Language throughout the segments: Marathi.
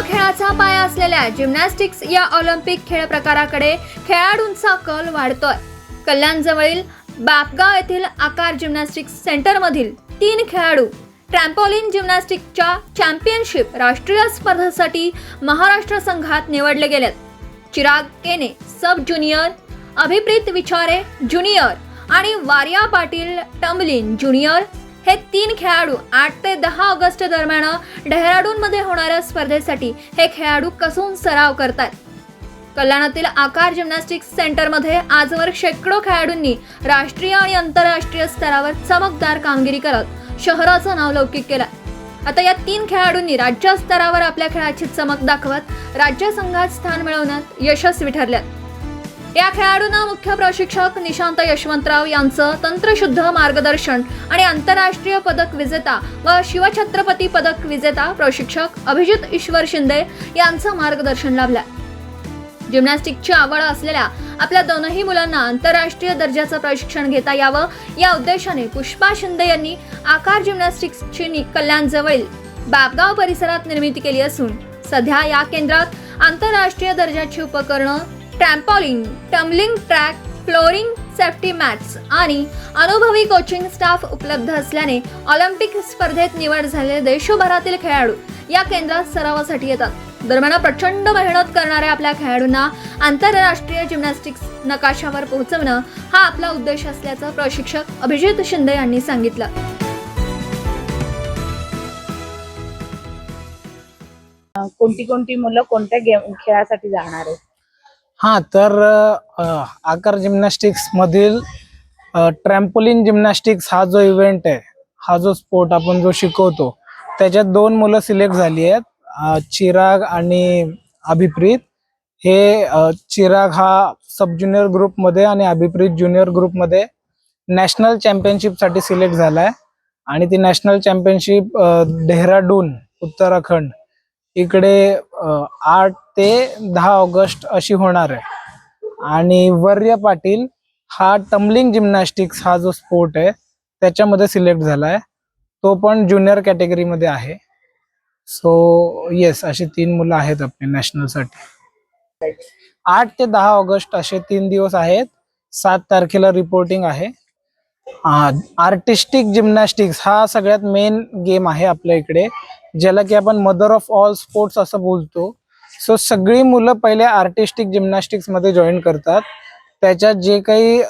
खेळाचा पाया असलेल्या जिम्नॅस्टिक्स या ऑलिम्पिक खेळ प्रकाराकडे खेळाडूंचा कल वाढतोय. कल्याणजवळील बापगाव येथील आकार जिम्नॅस्टिक्स सेंटरमधील तीन खेळाडू ट्रॅम्पोलिन जिम्नॅस्टिकच्या चॅम्पियनशिप राष्ट्रीय स्पर्धेसाठी महाराष्ट्र संघात निवडले गेलेत. चिराग केने सब ज्युनियर अभिप्रीत विचारे ज्युनियर आणि वारिया पाटील टमलिन ज्युनियर हे तीन खेळाडू आठ ते दहा ऑगस्ट दरम्यान डेहराडूनमध्ये होणाऱ्या स्पर्धेसाठी हे खेळाडू कसून सराव करतात. कल्याणातील आकार जिम्नॅस्टिक्स सेंटरमध्ये आजवर शेकडो खेळाडूंनी राष्ट्रीय आणि आंतरराष्ट्रीय स्तरावर चमकदार कामगिरी करत शहराचं नाव लौकिक केलं. आता या तीन खेळाडूंनी राज्य स्तरावर आपल्या खेळाची चमक दाखवत राज्य संघात स्थान मिळवण्यात यशस्वी ठरल्यात. या खेळाडूंना मुख्य प्रशिक्षक निशांत यशवंतराव यांचं तंत्रशुद्ध मार्गदर्शन आणि आंतरराष्ट्रीय पदक विजेता व शिवछत्रपती पदक विजेता प्रशिक्षक अभिजित ईश्वर शिंदे यांचं मार्गदर्शन लाभलं. जिम्नॅस्टिकची आवड असलेल्या आपल्या दोनही मुलांना आंतरराष्ट्रीय दर्जाचं प्रशिक्षण घेता यावं या उद्देशाने पुष्पा शिंदे यांनी आकार जिम्नॅस्टिक्सची नि- कल्याणजवळील बाबगाव परिसरात निर्मिती केली असून सध्या या केंद्रात आंतरराष्ट्रीय दर्जाची उपकरणं trampoline tumbling track flooring safety mats आणि अनुभवी कोचिंग स्टाफ उपलब्ध असल्याने ऑलिम्पिक स्पर्धेत निवड झालेले देशभरातील खेळाडू या केंद्रात सरावासाठी येतात. दरम्यान प्रचंड मेहनत करणाऱ्या आपल्या खेळाडूंना आंतरराष्ट्रीय जिम्नॅस्टिक्स नकाशावर पोहोचवणं हा आपला उद्देश असल्याचं प्रशिक्षक अभिजित शिंदे यांनी सांगितलं. कोणती कोणती मुलं कोणत्या गेम खेळासाठी जाणार आहेत? हा तर अ, आकार जिम्नॅस्टिक्स मधील ट्रॅम्पोलिन जिम्नॅस्टिक्स हा जो इव्हेंट आहे हा जो स्पोर्ट आपण जो शिकवतो त्याच्यात दोन मुलं सिलेक्ट झाली आहेत. अ, चिराग आणि अभिप्रीत. हे अ, चिराग हा सब ज्युनियर ग्रुपमध्ये आणि अभिप्रीत ज्युनियर ग्रुपमध्ये नॅशनल चॅम्पियनशिपसाठी सिलेक्ट झालाय. आणि ती नॅशनल चॅम्पियनशिप डेहराडून उत्तराखंड. इकडे आठ ते दहा ऑगस्ट अशी होणार आहे. आणि वर्य पाटील हा टम्बलिंग जिम्नॅस्टिक्स हा जो स्पोर्ट आहे त्याच्यामध्ये सिलेक्ट झालाय. तो पण ज्युनियर कॅटेगरीमध्ये आहे. सो येस अशी तीन मुलं आहेत आपले नॅशनलसाठी. आठ ते दहा ऑगस्ट असे तीन दिवस आहेत. सात तारखेला रिपोर्टिंग आहे. आर्टिस्टिक जिम्नॅस्टिक्स हा सगळ्यात मेन गेम आहे आपल्या इकडे. ज्याला की आपण मदर ऑफ ऑल स्पोर्ट्स असं बोलतो. सो सगळी मुलं पहिले आर्टिस्टिक जिम्नॅस्टिक्समध्ये जॉईन करतात. त्याच्यात जे काही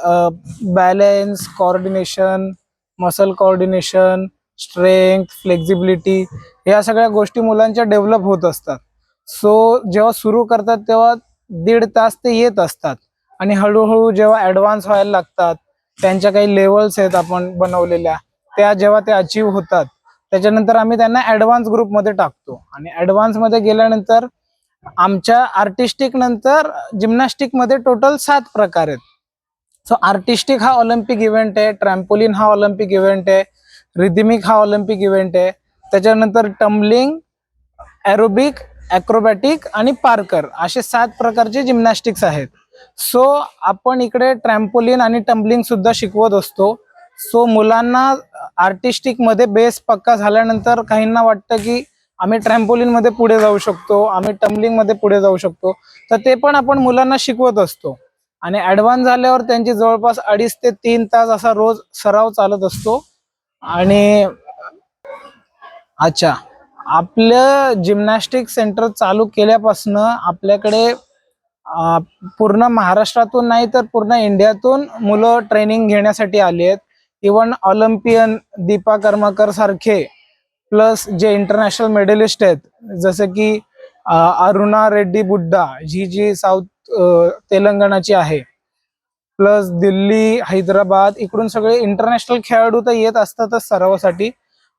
balance coordination muscle coordination strength flexibility या सगळ्या गोष्टी मुलांच्या डेव्हलप होत असतात. सो जेव्हा सुरू करतात तेव्हा दीड तास ते येत असतात. आणि हळूहळू जेव्हा ॲडव्हान्स व्हायला लागतात त्यांच्या काही लेवल्स आहेत आपण बनवलेल्या त्या जेव्हा ते अचीव होतात त्याच्यानंतर आम्ही त्यांना ऍडव्हान्स ग्रुपमध्ये टाकतो. आणि ॲडव्हान्समध्ये गेल्यानंतर आमच्या आर्टिस्टिक नंतर जिम्नॅस्टिकमध्ये टोटल सात प्रकार आहेत. सो आर्टिस्टिक हा ऑलिम्पिक इव्हेंट आहे ट्रॅम्पोलिन हा ऑलिम्पिक इव्हेंट आहे रिदिमिक हा ऑलिम्पिक इव्हेंट आहे. त्याच्यानंतर टम्बलिंग ॲरोबिक ॲक्रोबॅटिक आणि पार्कर असे सात प्रकारचे जिम्नॅस्टिक्स आहेत. सो आपण इकडे ट्रॅम्पोलिन आणि टम्बलिंग सुद्धा शिकवत असतो. सो मुलांना आर्टिस्टिकमध्ये बेस पक्का झाल्यानंतर काहींना वाटतं की आम्ही ट्रॅम्पोलिनमध्ये पुढे जाऊ शकतो आम्ही टम्बलिंगमध्ये पुढे जाऊ शकतो. तर ते पण आपण मुलांना शिकवत असतो. आणि ऍडव्हान्स झाल्यावर त्यांची जवळपास अडीच ते तीन तास असा रोज सराव चालत असतो. आणि अच्छा आपलं जिम्नॅस्टिक सेंटर चालू केल्यापासनं आपल्याकडे पूर्ण महाराष्ट्रातून नाही तर पूर्ण इंडियातून मुलं ट्रेनिंग घेण्यासाठी आली आहेत. इवन ऑलिम्पियन दीपा कर्मकर सारखे प्लस जे इंटरनॅशनल मेडलिस्ट आहेत जसं की अरुणा रेड्डी बुड्डा जी जी साऊथ तेलंगणाची आहे प्लस दिल्ली हैदराबाद इकडून सगळे इंटरनॅशनल खेळाडू तर येत असतातच सरावासाठी.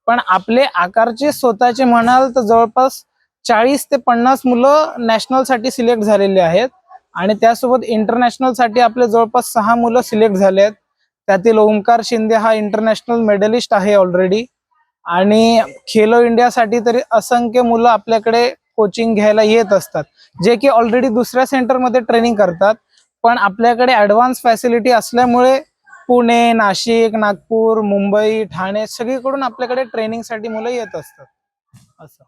पण आपले आकारचे स्वतःचे म्हणाल तर जवळपास चाळीस ते पन्नास मुलं नॅशनलसाठी सिलेक्ट झालेले आहेत. आणि त्यासोबत इंटरनॅशनलसाठी आपले जवळपास सहा मुलं सिलेक्ट झाले आहेत. त्यातील ओंकार शिंदे हा इंटरनॅशनल मेडलिस्ट आहे ऑलरेडी आणि खेलो इंडियासाठी तरी असंख्य मुलं आपल्याकडे कोचिंग घ्यायला येत असतात. जे की ऑलरेडी दुसऱ्या सेंटरमध्ये ट्रेनिंग करतात. पण आपल्याकडे ऍडव्हान्स फॅसिलिटी असल्यामुळे पुणे नाशिक नागपूर मुंबई ठाणे सगळीकडून आपल्याकडे ट्रेनिंगसाठी मुलं येत असतात. असं.